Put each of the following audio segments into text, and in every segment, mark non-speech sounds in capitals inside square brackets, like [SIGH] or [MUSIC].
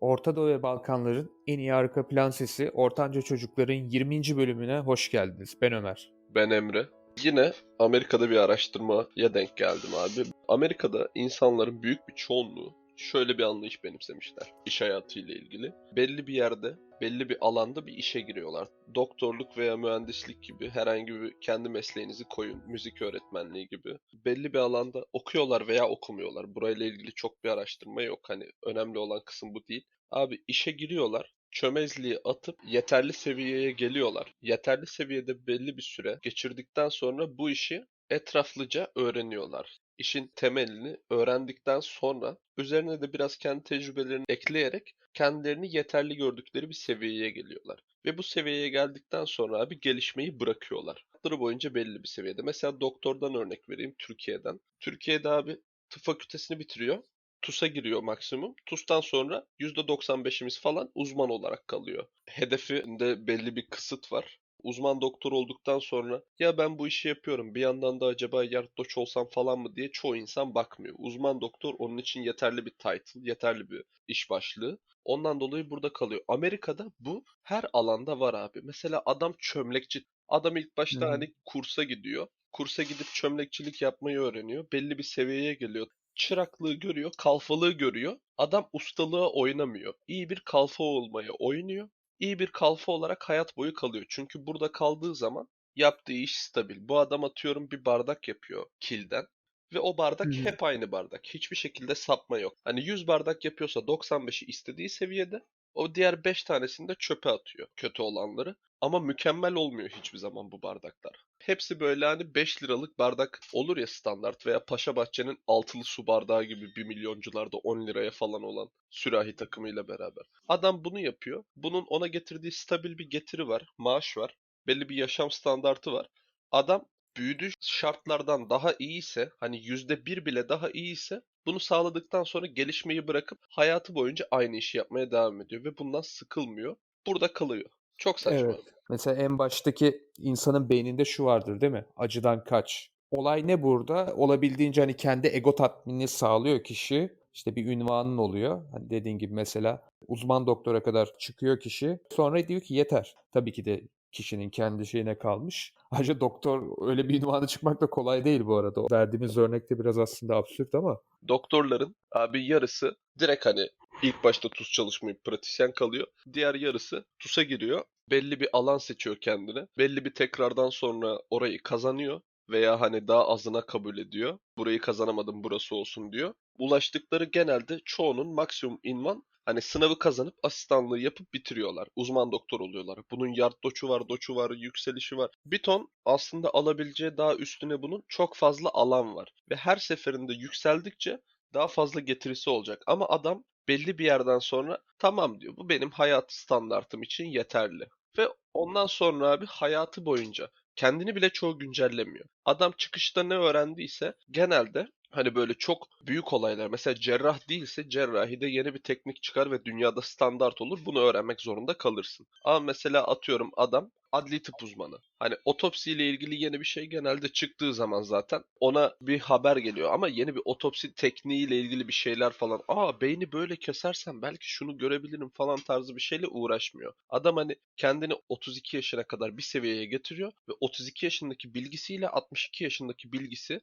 Orta Doğu ve Balkanların en iyi arka plan sesi Ortanca Çocukların 20. bölümüne hoş geldiniz. Ben Ömer. Ben Emre. Yine Amerika'da bir araştırmaya denk geldim abi. Amerika'da insanların büyük bir çoğunluğu şöyle bir anlayış benimsemişler iş hayatıyla ilgili. Belli bir yerde, belli bir alanda bir işe giriyorlar. Doktorluk veya mühendislik gibi herhangi bir kendi mesleğinizi koyun, müzik öğretmenliği gibi. Belli bir alanda okuyorlar veya okumuyorlar. Burayla ilgili çok bir araştırma yok. Hani önemli olan kısım bu değil. Abi işe giriyorlar çömezliği atıp yeterli seviyeye geliyorlar. Yeterli seviyede belli bir süre geçirdikten sonra bu işi etraflıca öğreniyorlar. İşin temelini öğrendikten sonra üzerine de biraz kendi tecrübelerini ekleyerek kendilerini yeterli gördükleri bir seviyeye geliyorlar. Ve bu seviyeye geldikten sonra abi gelişmeyi bırakıyorlar. Hayatları boyunca belli bir seviyede. Mesela doktordan örnek vereyim Türkiye'den. Türkiye'de abi tıp fakültesini bitiriyor. TUS'a giriyor maksimum. TUS'tan sonra %95'imiz falan uzman olarak kalıyor. Hedefinde belli bir kısıt var. Uzman doktor olduktan sonra ya ben bu işi yapıyorum bir yandan da acaba yardımcı olsam falan mı diye çoğu insan bakmıyor. Uzman doktor onun için yeterli bir title, yeterli bir iş başlığı. Ondan dolayı burada kalıyor. Amerika'da bu her alanda var abi. Mesela adam çömlekçi. Adam ilk başta Hmm. hani kursa gidiyor. Kursa gidip çömlekçilik yapmayı öğreniyor. Belli bir seviyeye geliyor çıraklığı görüyor, kalfalığı görüyor. Adam ustalığa oynamıyor. İyi bir kalfa olmaya oynuyor. İyi bir kalfa olarak hayat boyu kalıyor. Çünkü burada kaldığı zaman yaptığı iş stabil. Bu adam atıyorum bir bardak yapıyor kilden. Ve o bardak hı. hep aynı bardak. Hiçbir şekilde sapma yok. Hani 100 bardak yapıyorsa 95'i istediği seviyede. O diğer 5 tanesini de çöpe atıyor. Kötü olanları. Ama mükemmel olmuyor hiçbir zaman bu bardaklar. Hepsi böyle hani 5 liralık bardak olur ya standart veya Paşa Bahçe'nin altılı su bardağı gibi 1 milyoncularda 10 liraya falan olan sürahi takımıyla beraber. Adam bunu yapıyor. Bunun ona getirdiği stabil bir getiri var, maaş var, belli bir yaşam standartı var. Adam büyüdüğü şartlardan daha iyiyse, hani yüzde bir bile daha iyiyse bunu sağladıktan sonra gelişmeyi bırakıp hayatı boyunca aynı işi yapmaya devam ediyor ve bundan sıkılmıyor. Burada kalıyor. Çok saçma. Evet. Mesela en baştaki insanın beyninde şu vardır değil mi? Acıdan kaç. Olay ne burada? Olabildiğince hani kendi ego tatminini sağlıyor kişi. İşte bir ünvanın oluyor. Hani dediğin gibi mesela uzman doktora kadar çıkıyor kişi. Sonra diyor ki yeter. Tabii ki de kişinin kendi şeyine kalmış. [LAUGHS] Ayrıca doktor öyle bir ünvanı çıkmak da kolay değil bu arada. Verdiğimiz örnek de biraz aslında absürt ama. Doktorların abi yarısı direkt hani ilk başta tuz çalışmayıp pratisyen kalıyor. Diğer yarısı TUS'a giriyor. Belli bir alan seçiyor kendine. Belli bir tekrardan sonra orayı kazanıyor veya hani daha azına kabul ediyor. Burayı kazanamadım burası olsun diyor. Ulaştıkları genelde çoğunun maksimum invan hani sınavı kazanıp asistanlığı yapıp bitiriyorlar. Uzman doktor oluyorlar. Bunun yard doçu var, doçu var, yükselişi var. Bir ton aslında alabileceği daha üstüne bunun çok fazla alan var. Ve her seferinde yükseldikçe daha fazla getirisi olacak. Ama adam belli bir yerden sonra tamam diyor. Bu benim hayat standartım için yeterli. Ve ondan sonra abi hayatı boyunca kendini bile çoğu güncellemiyor. Adam çıkışta ne öğrendiyse genelde hani böyle çok büyük olaylar mesela cerrah değilse cerrahide yeni bir teknik çıkar ve dünyada standart olur. Bunu öğrenmek zorunda kalırsın. Ama mesela atıyorum adam adli tıp uzmanı. Hani otopsiyle ilgili yeni bir şey genelde çıktığı zaman zaten ona bir haber geliyor. Ama yeni bir otopsi tekniğiyle ilgili bir şeyler falan. Aa beyni böyle kesersem belki şunu görebilirim falan tarzı bir şeyle uğraşmıyor. Adam hani kendini 32 yaşına kadar bir seviyeye getiriyor ve 32 yaşındaki bilgisiyle 62 yaşındaki bilgisi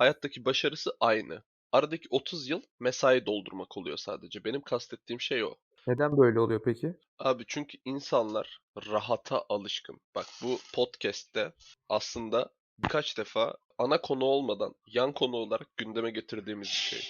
hayattaki başarısı aynı. Aradaki 30 yıl mesai doldurmak oluyor sadece. Benim kastettiğim şey o. Neden böyle oluyor peki? Abi çünkü insanlar rahata alışkın. Bak bu podcast'te aslında birkaç defa ana konu olmadan yan konu olarak gündeme getirdiğimiz bir şey.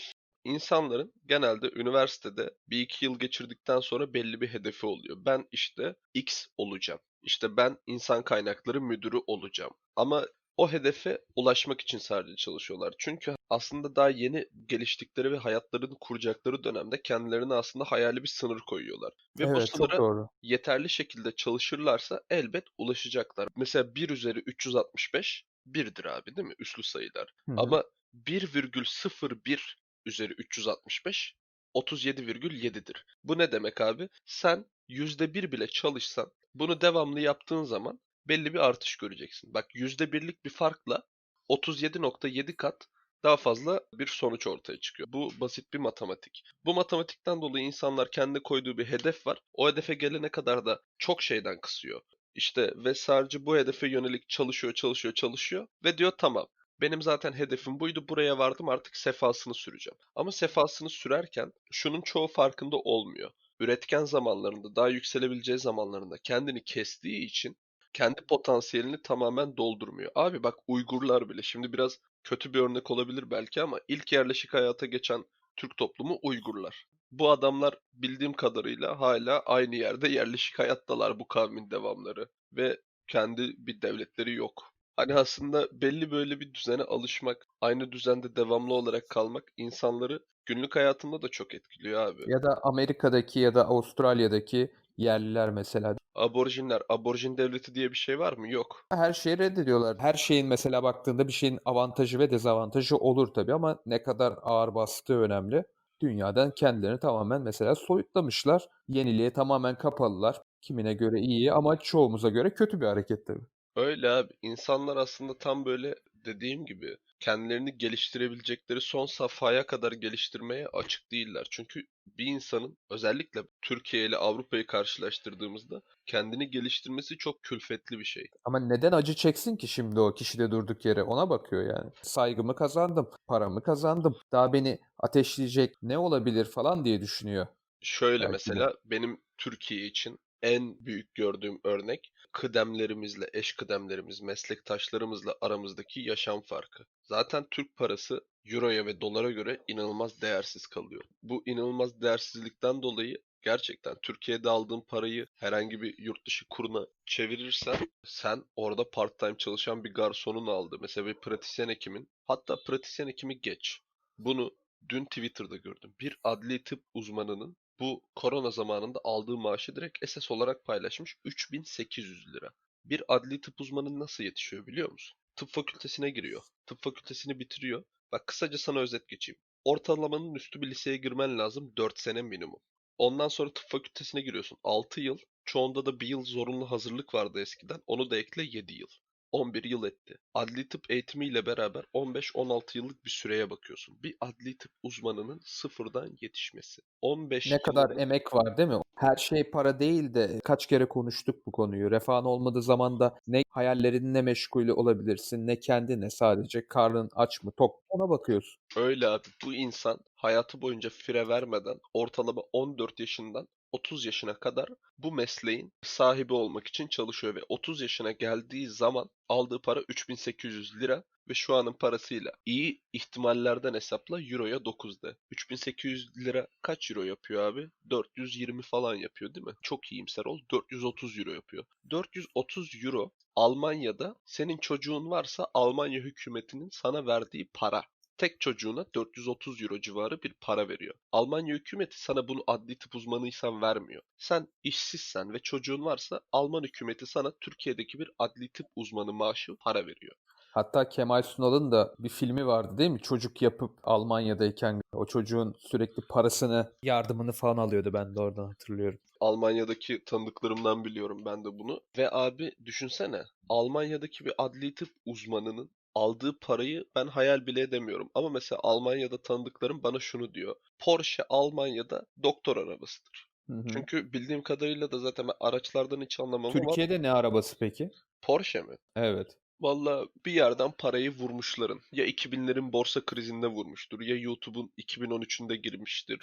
İnsanların genelde üniversitede bir iki yıl geçirdikten sonra belli bir hedefi oluyor. Ben işte X olacağım. İşte ben insan kaynakları müdürü olacağım. Ama o hedefe ulaşmak için sadece çalışıyorlar. Çünkü aslında daha yeni geliştikleri ve hayatlarını kuracakları dönemde kendilerine aslında hayali bir sınır koyuyorlar. Ve bu Evet, çok sınıra yeterli şekilde çalışırlarsa elbet ulaşacaklar. Mesela 1 üzeri 365 1'dir abi değil mi? Üslü sayılar. Hı hı. Ama 1,01 üzeri 365 37,7'dir. Bu ne demek abi? Sen %1 bile çalışsan bunu devamlı yaptığın zaman belli bir artış göreceksin. Bak %1'lik bir farkla 37.7 kat daha fazla bir sonuç ortaya çıkıyor. Bu basit bir matematik. Bu matematikten dolayı insanlar kendi koyduğu bir hedef var. O hedefe gelene kadar da çok şeyden kısıyor. İşte ve sadece bu hedefe yönelik çalışıyor, çalışıyor, çalışıyor ve diyor tamam. Benim zaten hedefim buydu. Buraya vardım artık sefasını süreceğim. Ama sefasını sürerken şunun çoğu farkında olmuyor. Üretken zamanlarında, daha yükselebileceği zamanlarında kendini kestiği için kendi potansiyelini tamamen doldurmuyor. Abi bak Uygurlar bile şimdi biraz kötü bir örnek olabilir belki ama ilk yerleşik hayata geçen Türk toplumu Uygurlar. Bu adamlar bildiğim kadarıyla hala aynı yerde yerleşik hayattalar bu kavmin devamları ve kendi bir devletleri yok. Hani aslında belli böyle bir düzene alışmak, aynı düzende devamlı olarak kalmak insanları günlük hayatında da çok etkiliyor abi. Ya da Amerika'daki ya da Avustralya'daki yerliler mesela. Aborjinler, aborjin devleti diye bir şey var mı? Yok. Her şeyi reddediyorlar. Her şeyin mesela baktığında bir şeyin avantajı ve dezavantajı olur tabii ama ne kadar ağır bastığı önemli. Dünyadan kendilerini tamamen mesela soyutlamışlar. Yeniliğe tamamen kapalılar. Kimine göre iyi ama çoğumuza göre kötü bir hareket tabii. Öyle abi. İnsanlar aslında tam böyle dediğim gibi kendilerini geliştirebilecekleri son safhaya kadar geliştirmeye açık değiller. Çünkü bir insanın özellikle Türkiye ile Avrupa'yı karşılaştırdığımızda kendini geliştirmesi çok külfetli bir şey. Ama neden acı çeksin ki şimdi o kişi de durduk yere ona bakıyor yani. Saygımı kazandım, paramı kazandım. Daha beni ateşleyecek ne olabilir falan diye düşünüyor. Şöyle Belki de. mesela benim Türkiye için en büyük gördüğüm örnek kıdemlerimizle, eş kıdemlerimiz, meslektaşlarımızla aramızdaki yaşam farkı. Zaten Türk parası Euro'ya ve dolara göre inanılmaz değersiz kalıyor. Bu inanılmaz değersizlikten dolayı gerçekten Türkiye'de aldığın parayı herhangi bir yurt dışı kuruna çevirirsen sen orada part-time çalışan bir garsonun aldığı mesela bir pratisyen hekimin hatta pratisyen hekimi geç. Bunu dün Twitter'da gördüm. Bir adli tıp uzmanının bu korona zamanında aldığı maaşı direkt SS olarak paylaşmış. 3800 lira. Bir adli tıp uzmanı nasıl yetişiyor biliyor musun? Tıp fakültesine giriyor. Tıp fakültesini bitiriyor. Bak kısaca sana özet geçeyim. Ortalamanın üstü bir liseye girmen lazım 4 sene minimum. Ondan sonra tıp fakültesine giriyorsun. 6 yıl. Çoğunda da bir yıl zorunlu hazırlık vardı eskiden. Onu da ekle 7 yıl. 11 yıl etti. Adli tıp eğitimiyle beraber 15-16 yıllık bir süreye bakıyorsun. Bir adli tıp uzmanının sıfırdan yetişmesi. 15 Ne kadar yılını- emek var değil mi? Her şey para değil de kaç kere konuştuk bu konuyu. Refahın olmadığı zaman da ne hayallerinle meşgul olabilirsin ne kendine sadece karnın aç mı tok mu ona bakıyorsun. Öyle abi. Bu insan hayatı boyunca fire vermeden ortalama 14 yaşından 30 yaşına kadar bu mesleğin sahibi olmak için çalışıyor ve 30 yaşına geldiği zaman aldığı para 3800 lira ve şu anın parasıyla iyi ihtimallerden hesapla euroya 9'da. 3800 lira kaç euro yapıyor abi? 420 falan yapıyor değil mi? Çok iyimser ol. 430 euro yapıyor. 430 euro Almanya'da senin çocuğun varsa Almanya hükümetinin sana verdiği para tek çocuğuna 430 euro civarı bir para veriyor. Almanya hükümeti sana bunu adli tıp uzmanıysan vermiyor. Sen işsizsen ve çocuğun varsa Alman hükümeti sana Türkiye'deki bir adli tıp uzmanı maaşı para veriyor. Hatta Kemal Sunal'ın da bir filmi vardı değil mi? Çocuk yapıp Almanya'dayken o çocuğun sürekli parasını, yardımını falan alıyordu ben de oradan hatırlıyorum. Almanya'daki tanıdıklarımdan biliyorum ben de bunu. Ve abi düşünsene Almanya'daki bir adli tıp uzmanının aldığı parayı ben hayal bile edemiyorum. Ama mesela Almanya'da tanıdıklarım bana şunu diyor. Porsche Almanya'da doktor arabasıdır. Hı hı. Çünkü bildiğim kadarıyla da zaten ben araçlardan hiç anlamam ama Türkiye'de ne arabası peki? Porsche mi? Evet. Valla bir yerden parayı vurmuşların. Ya 2000'lerin borsa krizinde vurmuştur ya YouTube'un 2013'ünde girmiştir.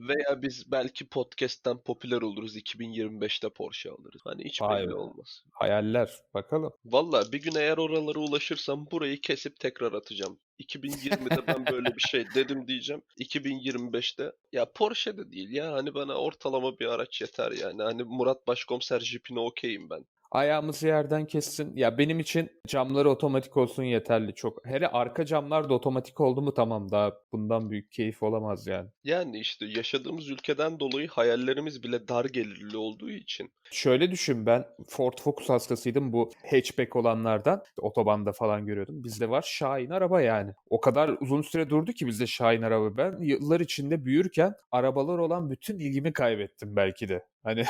Veya biz belki podcast'ten popüler oluruz 2025'te Porsche alırız. Hani hiç Vay belli be. olmaz. Hayaller. Bakalım. Valla bir gün eğer oralara ulaşırsam burayı kesip tekrar atacağım. 2020'de ben böyle bir şey dedim diyeceğim. 2025'te ya Porsche de değil ya hani bana ortalama bir araç yeter yani. Hani Murat Başkomiser jipine okeyim ben. Ayağımızı yerden kessin. Ya benim için camları otomatik olsun yeterli çok. Hele arka camlar da otomatik oldu mu tamam daha bundan büyük keyif olamaz yani. Yani işte yaşadığımız ülkeden dolayı hayallerimiz bile dar gelirli olduğu için. Şöyle düşün ben Ford Focus hastasıydım bu hatchback olanlardan. Otobanda falan görüyordum. Bizde var Şahin araba yani. O kadar uzun süre durdu ki bizde Şahin araba. Ben yıllar içinde büyürken arabalar olan bütün ilgimi kaybettim belki de. Hani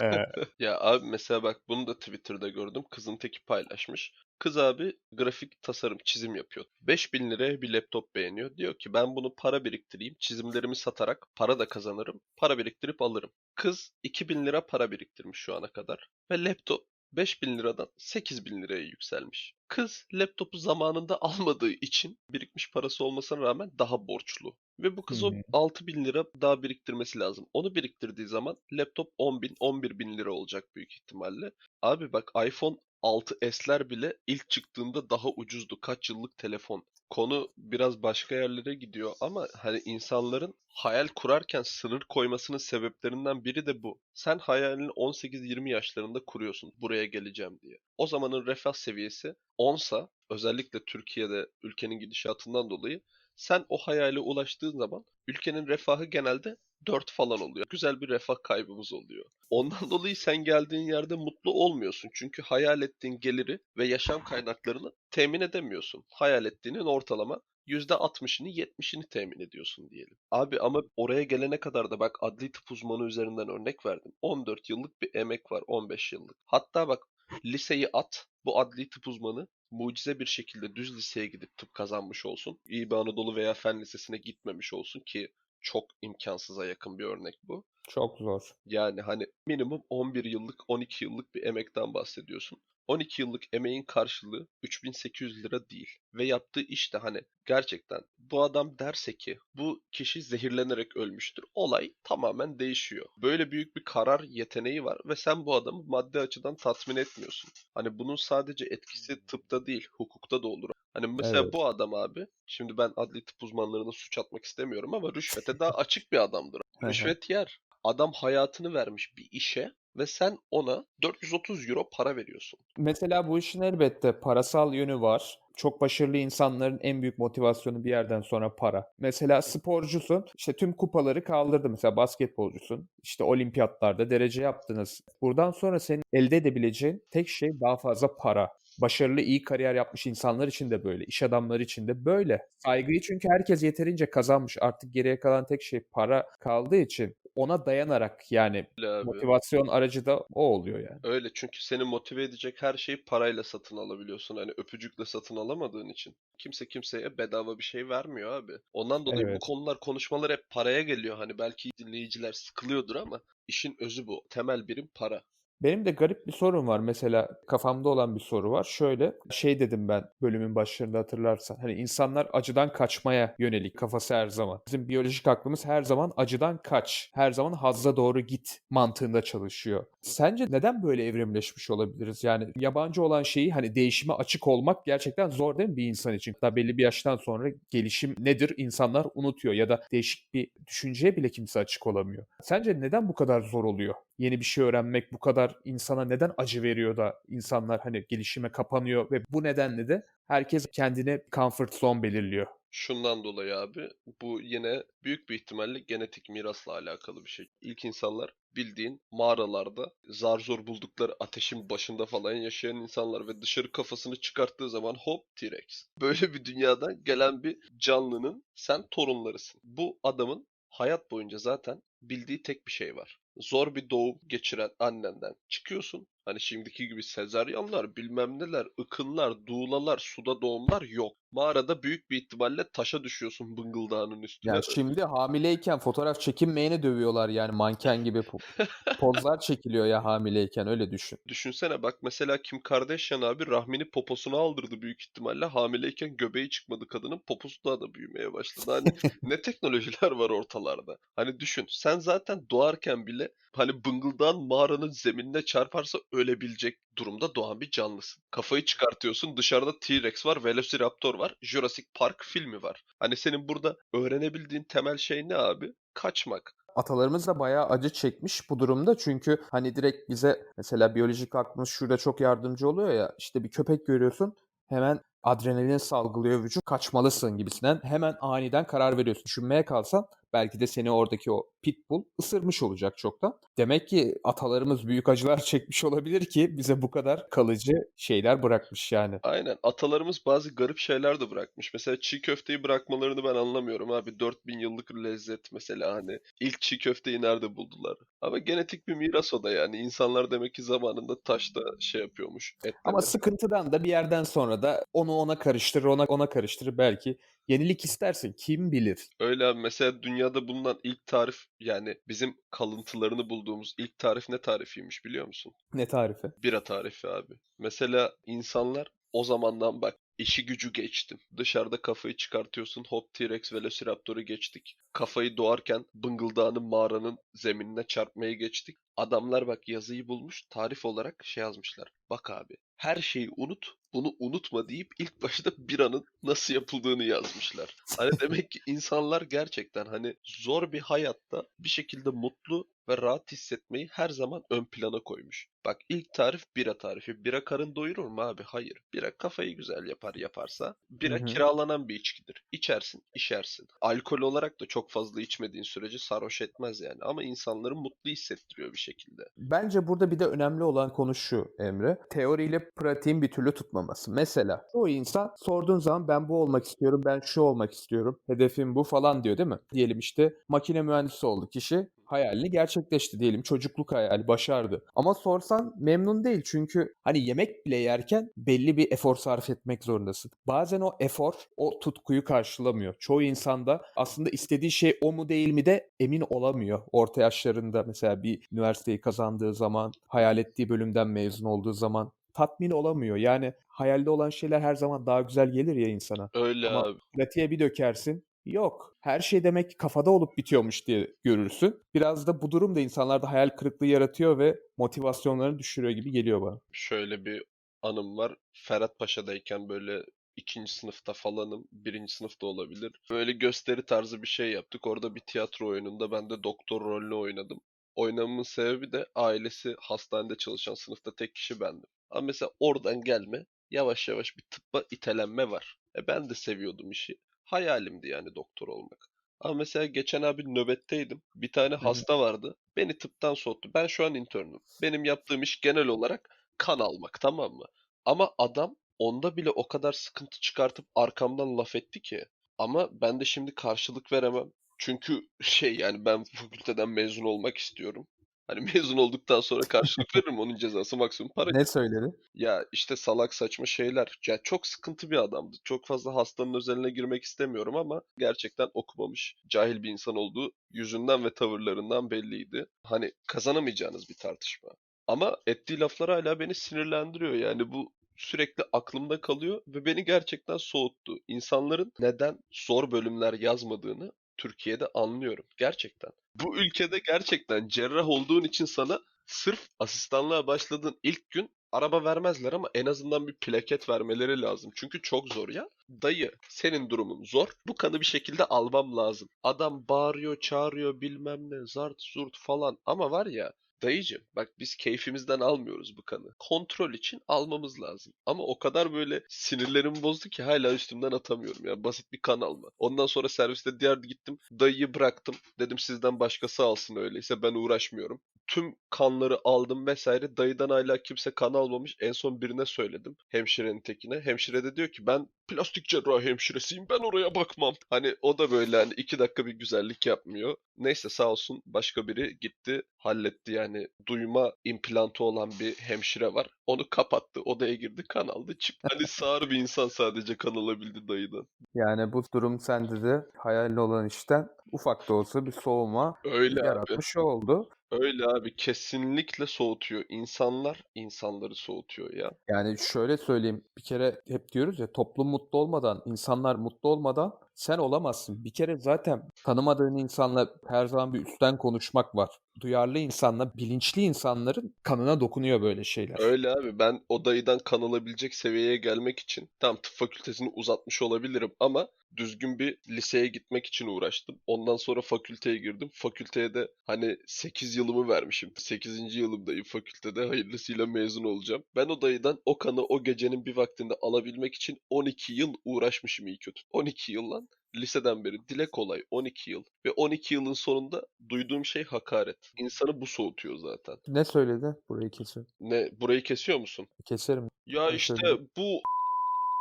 eee [LAUGHS] Ya abi mesela bak bunu da Twitter'da gördüm. Kızın teki paylaşmış. Kız abi grafik tasarım çizim yapıyor. 5000 liraya bir laptop beğeniyor. Diyor ki ben bunu para biriktireyim. Çizimlerimi satarak para da kazanırım. Para biriktirip alırım. Kız 2000 lira para biriktirmiş şu ana kadar. Ve laptop 5000 liradan 8000 liraya yükselmiş. Kız laptopu zamanında [LAUGHS] almadığı için birikmiş parası olmasına rağmen daha borçlu. Ve bu kız o Hı hı. 6000 lira daha biriktirmesi lazım. Onu biriktirdiği zaman laptop 10 bin, 11 bin lira olacak büyük ihtimalle. Abi bak iPhone 6s'ler bile ilk çıktığında daha ucuzdu. Kaç yıllık telefon. Konu biraz başka yerlere gidiyor ama hani insanların hayal kurarken sınır koymasının sebeplerinden biri de bu. Sen hayalini 18-20 yaşlarında kuruyorsun buraya geleceğim diye. O zamanın refah seviyesi 10'sa özellikle Türkiye'de ülkenin gidişatından dolayı sen o hayale ulaştığın zaman ülkenin refahı genelde 4 falan oluyor. Güzel bir refah kaybımız oluyor. Ondan [LAUGHS] dolayı sen geldiğin yerde mutlu olmuyorsun. Çünkü hayal ettiğin geliri ve yaşam kaynaklarını temin edemiyorsun. Hayal ettiğinin ortalama %60'ını 70'ini temin ediyorsun diyelim. Abi ama oraya gelene kadar da bak adli tıp uzmanı üzerinden örnek verdim. 14 yıllık bir emek var 15 yıllık. Hatta bak liseyi at bu adli tıp uzmanı mucize bir şekilde düz liseye gidip tıp kazanmış olsun. İyi bir Anadolu veya Fen Lisesi'ne gitmemiş olsun ki çok imkansıza yakın bir örnek bu. Çok zor. Yani hani minimum 11 yıllık 12 yıllık bir emekten bahsediyorsun. 12 yıllık emeğin karşılığı 3800 lira değil. Ve yaptığı iş de hani gerçekten bu adam derse ki bu kişi zehirlenerek ölmüştür. Olay tamamen değişiyor. Böyle büyük bir karar yeteneği var ve sen bu adamı maddi açıdan tatmin etmiyorsun. Hani bunun sadece etkisi tıpta değil, hukukta da olur. Hani mesela Evet. bu adam abi, şimdi ben adli tıp uzmanlarına suç atmak istemiyorum ama rüşvete daha açık bir adamdır. Rüşvet yer. Adam hayatını vermiş bir işe ve sen ona 430 euro para veriyorsun. Mesela bu işin elbette parasal yönü var. Çok başarılı insanların en büyük motivasyonu bir yerden sonra para. Mesela sporcusun, işte tüm kupaları kaldırdı. Mesela basketbolcusun, işte olimpiyatlarda derece yaptınız. Buradan sonra senin elde edebileceğin tek şey daha fazla para. Başarılı, iyi kariyer yapmış insanlar için de böyle, iş adamları için de böyle. Saygıyı çünkü herkes yeterince kazanmış. Artık geriye kalan tek şey para kaldığı için ona dayanarak yani Öyle abi. motivasyon aracı da o oluyor yani. Öyle çünkü seni motive edecek her şeyi parayla satın alabiliyorsun. Hani öpücükle satın alamadığın için. Kimse kimseye bedava bir şey vermiyor abi. Ondan dolayı bu Evet. konular, konuşmalar hep paraya geliyor. Hani belki dinleyiciler sıkılıyordur ama işin özü bu. Temel birim para. Benim de garip bir sorun var. Mesela kafamda olan bir soru var. Şöyle şey dedim ben bölümün başlarında hatırlarsan. Hani insanlar acıdan kaçmaya yönelik kafası her zaman. Bizim biyolojik aklımız her zaman acıdan kaç, her zaman hazza doğru git mantığında çalışıyor. Sence neden böyle evrimleşmiş olabiliriz? Yani yabancı olan şeyi hani değişime açık olmak gerçekten zor değil mi bir insan için? Hatta belli bir yaştan sonra gelişim nedir insanlar unutuyor ya da değişik bir düşünceye bile kimse açık olamıyor. Sence neden bu kadar zor oluyor? Yeni bir şey öğrenmek bu kadar insana neden acı veriyor da insanlar hani gelişime kapanıyor ve bu nedenle de herkes kendine comfort zone belirliyor. Şundan dolayı abi bu yine büyük bir ihtimalle genetik mirasla alakalı bir şey. İlk insanlar bildiğin mağaralarda zar zor buldukları ateşin başında falan yaşayan insanlar ve dışarı kafasını çıkarttığı zaman hop T-Rex. [LAUGHS] Böyle bir dünyadan gelen bir canlının sen torunlarısın. Bu adamın hayat boyunca zaten bildiği tek bir şey var. Zor bir doğum geçiren annenden çıkıyorsun. Hani şimdiki gibi sezaryenler, bilmem neler, ıkınlar, tuğlalar, suda doğumlar yok. Mağarada büyük bir ihtimalle taşa düşüyorsun bıngıldağının üstüne. Ya şimdi hamileyken fotoğraf çekinmeyeni dövüyorlar yani manken gibi po- [LAUGHS] pozlar çekiliyor ya hamileyken öyle düşün. Düşünsene bak mesela Kim Kardashian abi rahmini poposuna aldırdı büyük ihtimalle. Hamileyken göbeği çıkmadı kadının. Poposu daha da büyümeye başladı. Hani [LAUGHS] ne teknolojiler var ortalarda. Hani düşün sen zaten doğarken bile hani bıngıldağın mağaranın zeminine çarparsa ölebilecek durumda doğan bir canlısın. Kafayı çıkartıyorsun dışarıda T-Rex var, Velociraptor var, Jurassic Park filmi var. Hani senin burada öğrenebildiğin temel şey ne abi? Kaçmak. Atalarımız da bayağı acı çekmiş bu durumda çünkü hani direkt bize mesela biyolojik aklımız şurada çok yardımcı oluyor ya işte bir köpek görüyorsun hemen adrenalin salgılıyor vücut kaçmalısın gibisinden hemen aniden karar veriyorsun. Düşünmeye kalsan Belki de seni oradaki o pitbull ısırmış olacak çoktan. Demek ki atalarımız büyük acılar [LAUGHS] çekmiş olabilir ki bize bu kadar kalıcı şeyler bırakmış yani. Aynen. Atalarımız bazı garip şeyler de bırakmış. Mesela çiğ köfteyi bırakmalarını ben anlamıyorum abi. 4000 yıllık lezzet mesela hani. ilk çiğ köfteyi nerede buldular? Ama genetik bir miras o da yani. İnsanlar demek ki zamanında taşta şey yapıyormuş. Ama Etleri. sıkıntıdan da bir yerden sonra da onu ona karıştırır, ona ona karıştırır belki. Yenilik istersin. Kim bilir? Öyle abi. Mesela dünyada bulunan ilk tarif yani bizim kalıntılarını bulduğumuz ilk tarif ne tarifiymiş biliyor musun? Ne tarifi? Bira tarifi abi. Mesela insanlar o zamandan bak işi gücü geçtim. Dışarıda kafayı çıkartıyorsun. Hop T-Rex Velociraptor'u geçtik. Kafayı doğarken Bıngıldağ'ın mağaranın zeminine çarpmayı geçtik. Adamlar bak yazıyı bulmuş. Tarif olarak şey yazmışlar. Bak abi her şeyi unut. Bunu unutma deyip ilk başta biranın nasıl yapıldığını yazmışlar. Hani [LAUGHS] demek ki insanlar gerçekten hani zor bir hayatta bir şekilde mutlu ve rahat hissetmeyi her zaman ön plana koymuş. Bak ilk tarif bira tarifi. Bira karın doyurur mu abi? Hayır. Bira kafayı güzel yapar yaparsa. Bira Hı hı. kiralanan bir içkidir. İçersin, içersin. Alkol olarak da çok fazla içmediğin sürece sarhoş etmez yani. Ama insanları mutlu hissettiriyor bir şekilde. Bence burada bir de önemli olan konu şu Emre. Teoriyle pratiğin bir türlü tutmaması. Mesela o insan sorduğun zaman ben bu olmak istiyorum, ben şu olmak istiyorum, hedefim bu falan diyor değil mi? Diyelim işte makine mühendisi oldu kişi. Hayalini gerçekleşti diyelim. Çocukluk hayali başardı. Ama sorsan memnun değil. Çünkü hani yemek bile yerken belli bir efor sarf etmek zorundasın. Bazen o efor o tutkuyu karşılamıyor. Çoğu insanda aslında istediği şey o mu değil mi de emin olamıyor. Orta yaşlarında mesela bir üniversiteyi kazandığı zaman, hayal ettiği bölümden mezun olduğu zaman tatmin olamıyor. Yani hayalde olan şeyler her zaman daha güzel gelir ya insana. Öyle Ama abi. pratiğe bir dökersin. Yok. Her şey demek ki kafada olup bitiyormuş diye görürsün. Biraz da bu durum da insanlarda hayal kırıklığı yaratıyor ve motivasyonlarını düşürüyor gibi geliyor bana. Şöyle bir anım var. Ferhat Paşa'dayken böyle ikinci sınıfta falanım. Birinci sınıfta olabilir. Böyle gösteri tarzı bir şey yaptık. Orada bir tiyatro oyununda ben de doktor rolünü oynadım. Oynamamın sebebi de ailesi hastanede çalışan sınıfta tek kişi bendim. Ama mesela oradan gelme yavaş yavaş bir tıbba itelenme var. E ben de seviyordum işi. Hayalimdi yani doktor olmak. Ama mesela geçen abi nöbetteydim. Bir tane hasta vardı. Beni tıptan soğuttu. Ben şu an internüm. Benim yaptığım iş genel olarak kan almak tamam mı? Ama adam onda bile o kadar sıkıntı çıkartıp arkamdan laf etti ki. Ama ben de şimdi karşılık veremem. Çünkü [LAUGHS] şey yani ben fakülteden mezun olmak istiyorum. Hani mezun olduktan sonra karşılık [LAUGHS] veririm onun cezası maksimum para. Ne söyledi? Ya işte salak saçma şeyler. Ya çok sıkıntı bir adamdı. Çok fazla hastanın özeline girmek istemiyorum ama gerçekten okumamış, cahil bir insan olduğu yüzünden ve tavırlarından belliydi. Hani kazanamayacağınız bir tartışma. Ama ettiği laflar hala beni sinirlendiriyor. Yani bu sürekli aklımda kalıyor ve beni gerçekten soğuttu. İnsanların neden zor bölümler yazmadığını Türkiye'de anlıyorum. Gerçekten. Bu ülkede gerçekten cerrah olduğun için sana sırf asistanlığa başladığın ilk gün araba vermezler ama en azından bir plaket vermeleri lazım. Çünkü çok zor ya. Dayı senin durumun zor. Bu kanı bir şekilde almam lazım. Adam bağırıyor, çağırıyor bilmem ne zart zurt falan ama var ya Dayıcım bak biz keyfimizden almıyoruz bu kanı. Kontrol için almamız lazım. Ama o kadar böyle sinirlerim bozdu ki hala üstümden atamıyorum ya. Basit bir kan alma. Ondan sonra serviste diğer gittim. Dayıyı bıraktım. Dedim sizden başkası alsın öyleyse ben uğraşmıyorum. Tüm kanları aldım vesaire. Dayıdan hala kimse kan almamış. En son birine söyledim. Hemşirenin tekine. Hemşire de diyor ki ben plastik cerrahi hemşiresiyim. Ben oraya bakmam. Hani o da böyle hani iki dakika bir güzellik yapmıyor. Neyse sağ olsun başka biri gitti halletti yani duyma implantı olan bir hemşire var. Onu kapattı odaya girdi kan aldı çıktı. Hani [LAUGHS] sağır bir insan sadece kan alabildi dayıdan. Yani bu durum sende de hayalli olan işten ufak da olsa bir soğuma Öyle abi. yaratmış oldu. Öyle abi kesinlikle soğutuyor. İnsanlar insanları soğutuyor ya. Yani şöyle söyleyeyim bir kere hep diyoruz ya toplum mutlu olmadan, insanlar mutlu olmadan sen olamazsın. Bir kere zaten tanımadığın insanla her zaman bir üstten konuşmak var. Duyarlı insanla, bilinçli insanların kanına dokunuyor böyle şeyler. Öyle abi ben o dayıdan kan alabilecek seviyeye gelmek için tam tıp fakültesini uzatmış olabilirim ama düzgün bir liseye gitmek için uğraştım. Ondan sonra fakülteye girdim. Fakülteye de hani 8 yılımı vermişim. 8. yılımdayım fakültede. Hayırlısıyla mezun olacağım. Ben o dayıdan o kanı o gecenin bir vaktinde alabilmek için 12 yıl uğraşmışım iyi kötü. 12 yıl lan. liseden beri dile kolay 12 yıl ve 12 yılın sonunda duyduğum şey hakaret. İnsanı bu soğutuyor zaten. Ne söyledi? Burayı kesin. Ne burayı kesiyor musun? Keserim. Ya Ne işte bu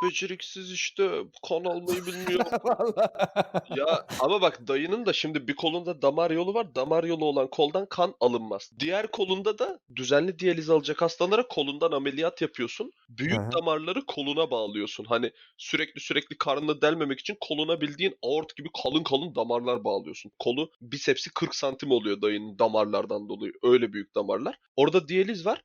beceriksiz işte kan almayı [LAUGHS] bilmiyor. Ya ama bak dayının da şimdi bir kolunda damar yolu var. Damar yolu olan koldan kan alınmaz. Diğer kolunda da düzenli diyaliz alacak hastalara kolundan ameliyat yapıyorsun. Büyük hı. damarları koluna bağlıyorsun. Hani sürekli sürekli karnını delmemek için koluna bildiğin aort gibi kalın kalın damarlar bağlıyorsun. Kolu bisepsi 40 santim oluyor dayının damarlardan dolayı. Öyle büyük damarlar. Orada diyaliz var.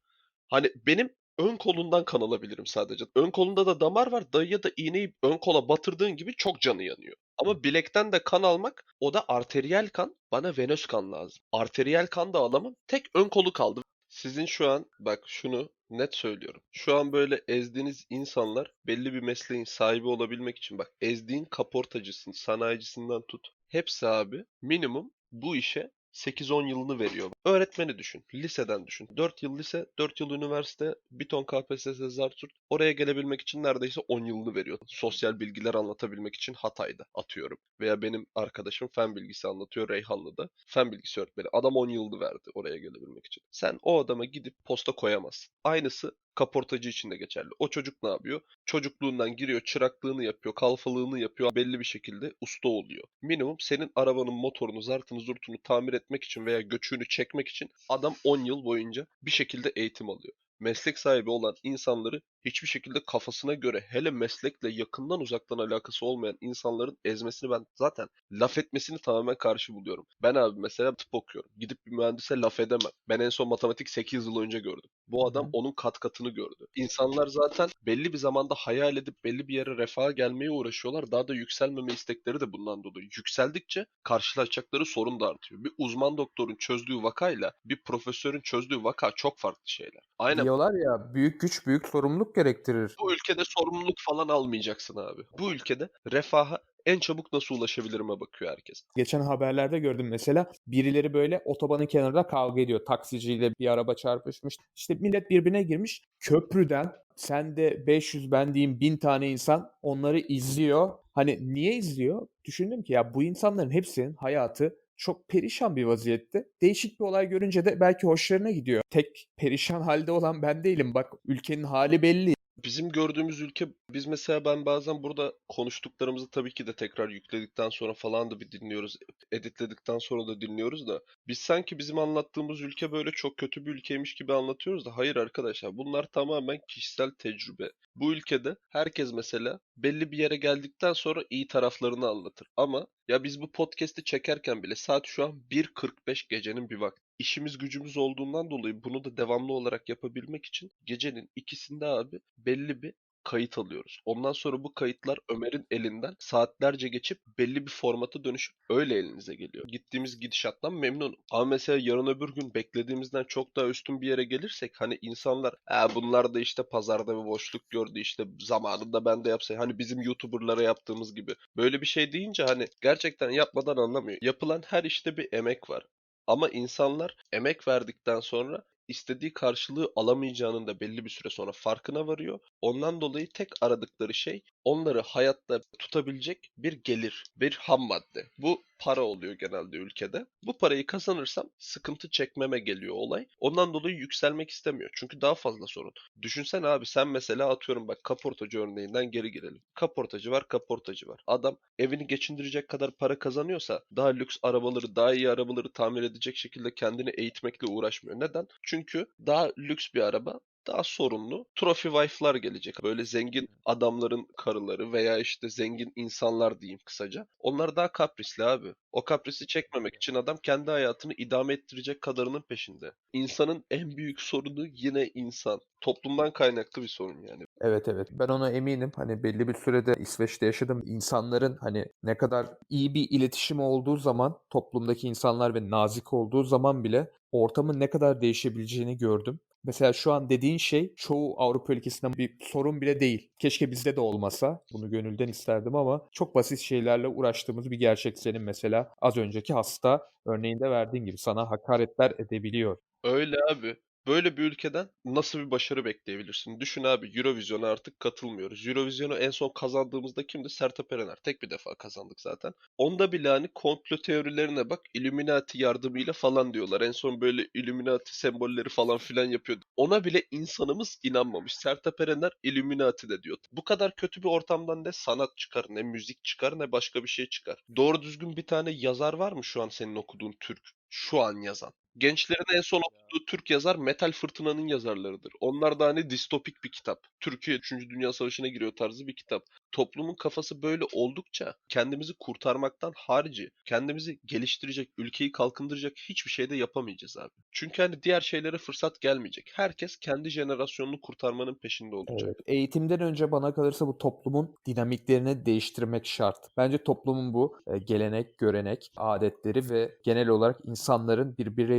Hani benim ön kolundan kan alabilirim sadece. Ön kolunda da damar var. Dayıya da iğneyi ön kola batırdığın gibi çok canı yanıyor. Ama bilekten de kan almak o da arteriyel kan. Bana venöz kan lazım. Arteriyel kan da alamam. Tek ön kolu kaldı. Sizin şu an bak şunu net söylüyorum. Şu an böyle ezdiğiniz insanlar belli bir mesleğin sahibi olabilmek için bak ezdiğin kaportacısın, sanayicisinden tut. Hepsi abi minimum bu işe 8-10 yılını veriyor. Öğretmeni düşün. Liseden düşün. 4 yıl lise, 4 yıl üniversite, bir ton KPSS Zartürt. Oraya gelebilmek için neredeyse 10 yılını veriyor. Sosyal bilgiler anlatabilmek için Hatay'da atıyorum. Veya benim arkadaşım fen bilgisi anlatıyor Reyhanlı'da. Fen bilgisi öğretmeni. Adam 10 yılını verdi oraya gelebilmek için. Sen o adama gidip posta koyamazsın. Aynısı kaportacı için de geçerli. O çocuk ne yapıyor? Çocukluğundan giriyor, çıraklığını yapıyor, kalfalığını yapıyor, belli bir şekilde usta oluyor. Minimum senin arabanın motorunu, zartını, zurtunu tamir etmek için veya göçüğünü çekmek için adam 10 yıl boyunca bir şekilde eğitim alıyor. Meslek sahibi olan insanları hiçbir şekilde kafasına göre hele meslekle yakından uzaktan alakası olmayan insanların ezmesini ben zaten laf etmesini tamamen karşı buluyorum. Ben abi mesela tıp okuyorum. Gidip bir mühendise laf edemem. Ben en son matematik 8 yıl önce gördüm. Bu adam onun kat katını gördü. İnsanlar zaten belli bir zamanda hayal edip belli bir yere refaha gelmeye uğraşıyorlar. Daha da yükselmeme istekleri de bundan dolayı. Yükseldikçe karşılaşacakları sorun da artıyor. Bir uzman doktorun çözdüğü vakayla bir profesörün çözdüğü vaka çok farklı şeyler. Aynen Diyorlar ya büyük güç büyük sorumluluk gerektirir. bu ülkede sorumluluk falan almayacaksın abi. Bu ülkede refaha en çabuk nasıl ulaşabilirime bakıyor herkes. Geçen haberlerde gördüm mesela birileri böyle otobanın kenarında kavga ediyor. Taksiciyle bir araba çarpışmış. İşte millet birbirine girmiş. Köprüden sen de 500 ben diyeyim 1000 tane insan onları izliyor. Hani niye izliyor? Düşündüm ki ya bu insanların hepsinin hayatı çok perişan bir vaziyette. Değişik bir olay görünce de belki hoşlarına gidiyor. Tek perişan halde olan ben değilim. Bak ülkenin hali belli. Bizim gördüğümüz ülke, biz mesela ben bazen burada konuştuklarımızı tabii ki de tekrar yükledikten sonra falan da bir dinliyoruz. Editledikten sonra da dinliyoruz da. Biz sanki bizim anlattığımız ülke böyle çok kötü bir ülkeymiş gibi anlatıyoruz da. Hayır arkadaşlar bunlar tamamen kişisel tecrübe. Bu ülkede herkes mesela belli bir yere geldikten sonra iyi taraflarını anlatır. Ama ya biz bu podcast'i çekerken bile saat şu an 1.45 gecenin bir vakti. İşimiz gücümüz olduğundan dolayı bunu da devamlı olarak yapabilmek için gecenin ikisinde abi belli bir kayıt alıyoruz. Ondan sonra bu kayıtlar Ömer'in elinden saatlerce geçip belli bir formata dönüşüp öyle elinize geliyor. Gittiğimiz gidişattan memnunum. Ama mesela yarın öbür gün beklediğimizden çok daha üstün bir yere gelirsek hani insanlar e bunlar da işte pazarda bir boşluk gördü işte zamanında ben de yapsaydım. Hani bizim YouTuber'lara yaptığımız gibi. Böyle bir şey deyince hani gerçekten yapmadan anlamıyor. Yapılan her işte bir emek var. Ama insanlar emek verdikten sonra istediği karşılığı alamayacağının da belli bir süre sonra farkına varıyor. Ondan dolayı tek aradıkları şey onları hayatta tutabilecek bir gelir, bir ham madde. Bu para oluyor genelde ülkede. Bu parayı kazanırsam sıkıntı çekmeme geliyor olay. Ondan dolayı yükselmek istemiyor. Çünkü daha fazla sorun. Düşünsene abi sen mesela atıyorum bak kaportacı örneğinden geri girelim. Kaportacı var, kaportacı var. Adam evini geçindirecek kadar para kazanıyorsa daha lüks arabaları, daha iyi arabaları tamir edecek şekilde kendini eğitmekle uğraşmıyor. Neden? Çünkü daha lüks bir araba daha sorunlu trophy wife'lar gelecek. Böyle zengin adamların karıları veya işte zengin insanlar diyeyim kısaca. Onlar daha kaprisli abi. O kaprisi çekmemek için adam kendi hayatını idame ettirecek kadarının peşinde. İnsanın en büyük sorunu yine insan. Toplumdan kaynaklı bir sorun yani. Evet evet ben ona eminim hani belli bir sürede İsveç'te yaşadım insanların hani ne kadar iyi bir iletişim olduğu zaman toplumdaki insanlar ve nazik olduğu zaman bile ortamın ne kadar değişebileceğini gördüm. Mesela şu an dediğin şey çoğu Avrupa ülkesinde bir sorun bile değil. Keşke bizde de olmasa. Bunu gönülden isterdim ama çok basit şeylerle uğraştığımız bir gerçek senin mesela az önceki hasta örneğinde verdiğin gibi sana hakaretler edebiliyor. Öyle abi. Böyle bir ülkeden nasıl bir başarı bekleyebilirsin? Düşün abi Eurovision'a artık katılmıyoruz. Eurovision'u en son kazandığımızda kimdi? Sertab Erener. Tek bir defa kazandık zaten. Onda bile hani komplo teorilerine bak Illuminati yardımıyla falan diyorlar. En son böyle Illuminati sembolleri falan filan yapıyordu. Ona bile insanımız inanmamış. Sertab Erener Illuminati de diyor. Bu kadar kötü bir ortamdan ne sanat çıkar, ne müzik çıkar, ne başka bir şey çıkar. Doğru düzgün bir tane yazar var mı şu an senin okuduğun Türk? Şu an yazan. Gençlerin en son okuduğu Türk yazar Metal Fırtına'nın yazarlarıdır. Onlar da hani distopik bir kitap. Türkiye 3. Dünya Savaşı'na giriyor tarzı bir kitap. Toplumun kafası böyle oldukça kendimizi kurtarmaktan harici, kendimizi geliştirecek, ülkeyi kalkındıracak hiçbir şey de yapamayacağız abi. Çünkü hani diğer şeylere fırsat gelmeyecek. Herkes kendi jenerasyonunu kurtarmanın peşinde olacak. Evet. Eğitimden önce bana kalırsa bu toplumun dinamiklerini değiştirmek şart. Bence toplumun bu e, gelenek, görenek, adetleri ve genel olarak insanların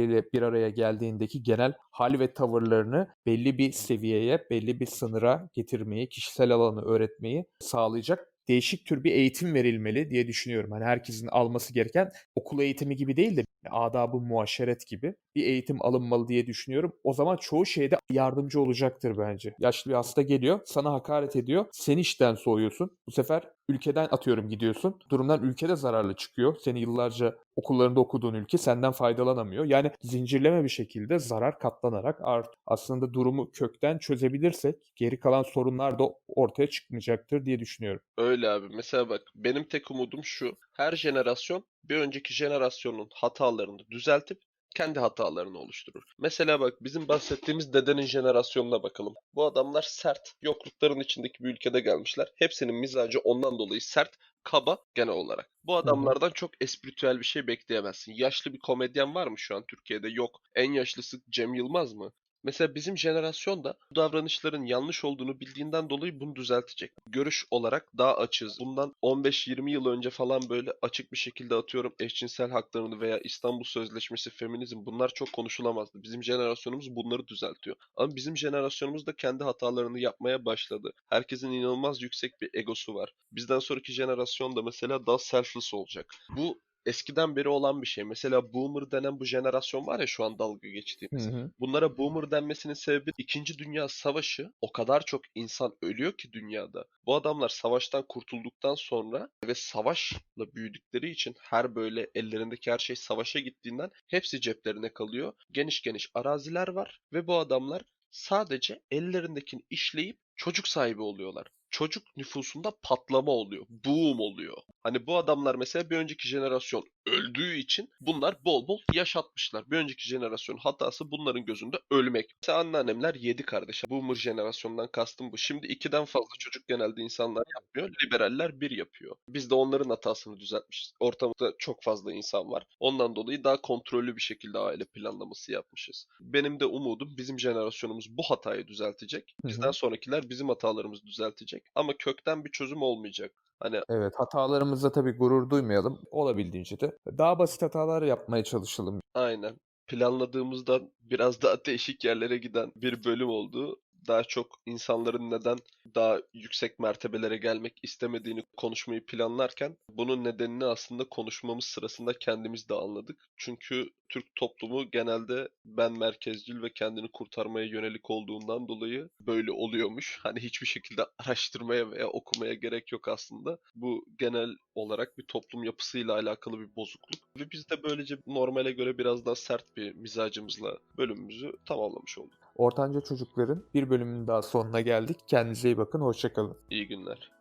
birbiriyle bir araya geldiğindeki genel hal ve tavırlarını belli bir seviyeye, belli bir sınıra getirmeyi, kişisel alanı öğretmeyi sağlayacak değişik tür bir eğitim verilmeli diye düşünüyorum. Hani herkesin alması gereken okul eğitimi gibi değil de adab-ı muaşeret gibi bir eğitim alınmalı diye düşünüyorum. O zaman çoğu şeyde yardımcı olacaktır bence. Yaşlı bir hasta geliyor, sana hakaret ediyor, sen işten soğuyorsun. Bu sefer ülkeden atıyorum gidiyorsun. Durumdan ülkede zararlı çıkıyor. Seni yıllarca okullarında okuduğun ülke senden faydalanamıyor. Yani zincirleme bir şekilde zarar katlanarak art. Aslında durumu kökten çözebilirsek geri kalan sorunlar da ortaya çıkmayacaktır diye düşünüyorum. Öyle abi. Mesela bak benim tek umudum şu. Her jenerasyon bir önceki jenerasyonun hatalarını düzeltip kendi hatalarını oluşturur. Mesela bak bizim bahsettiğimiz dedenin jenerasyonuna bakalım. Bu adamlar sert, yoklukların içindeki bir ülkede gelmişler. Hepsinin mizacı ondan dolayı sert, kaba genel olarak. Bu adamlardan çok espritüel bir şey bekleyemezsin. Yaşlı bir komedyen var mı şu an Türkiye'de? Yok. En yaşlısı Cem Yılmaz mı? Mesela bizim jenerasyon da bu davranışların yanlış olduğunu bildiğinden dolayı bunu düzeltecek. Görüş olarak daha açız. Bundan 15-20 yıl önce falan böyle açık bir şekilde atıyorum eşcinsel haklarını veya İstanbul Sözleşmesi, feminizm bunlar çok konuşulamazdı. Bizim jenerasyonumuz bunları düzeltiyor. Ama bizim jenerasyonumuz da kendi hatalarını yapmaya başladı. Herkesin inanılmaz yüksek bir egosu var. Bizden sonraki jenerasyon da mesela daha selfless olacak. Bu eskiden beri olan bir şey. Mesela boomer denen bu jenerasyon var ya şu an dalga geçtiğimiz. Hı hı. Bunlara boomer denmesinin sebebi 2. Dünya Savaşı o kadar çok insan ölüyor ki dünyada. Bu adamlar savaştan kurtulduktan sonra ve savaşla büyüdükleri için her böyle ellerindeki her şey savaşa gittiğinden hepsi ceplerine kalıyor. Geniş geniş araziler var ve bu adamlar sadece ellerindekini işleyip çocuk sahibi oluyorlar. Çocuk nüfusunda patlama oluyor. Boom oluyor. Hani bu adamlar mesela bir önceki jenerasyon öldüğü için bunlar bol bol yaşatmışlar. Bir önceki jenerasyon hatası bunların gözünde ölmek. Mesela anneannemler 7 kardeş. Boomer jenerasyondan kastım bu. Şimdi 2'den fazla çocuk genelde insanlar yapmıyor. Liberaller 1 yapıyor. Biz de onların hatasını düzeltmişiz. Ortamda çok fazla insan var. Ondan dolayı daha kontrollü bir şekilde aile planlaması yapmışız. Benim de umudum bizim jenerasyonumuz bu hatayı düzeltecek. Bizden sonrakiler bizim hatalarımızı düzeltecek. Ama kökten bir çözüm olmayacak. Hani Evet, hatalarımızla tabii gurur duymayalım. Olabildiğince de daha basit hatalar yapmaya çalışalım. Aynen. Planladığımızdan biraz daha değişik yerlere giden bir bölüm oldu. Daha çok insanların neden daha yüksek mertebelere gelmek istemediğini konuşmayı planlarken bunun nedenini aslında konuşmamız sırasında kendimiz de anladık. Çünkü Türk toplumu genelde ben merkezcil ve kendini kurtarmaya yönelik olduğundan dolayı böyle oluyormuş. [LAUGHS] Hani hiçbir şekilde araştırmaya veya okumaya gerek yok aslında. Bu genel olarak bir toplum yapısıyla alakalı bir bozukluk. Ve biz de böylece normale göre biraz daha sert bir mizacımızla bölümümüzü tamamlamış olduk. Ortanca çocukların bir bölümünün daha sonuna geldik. Kendinize iyi bakın, hoşça kalın. İyi günler.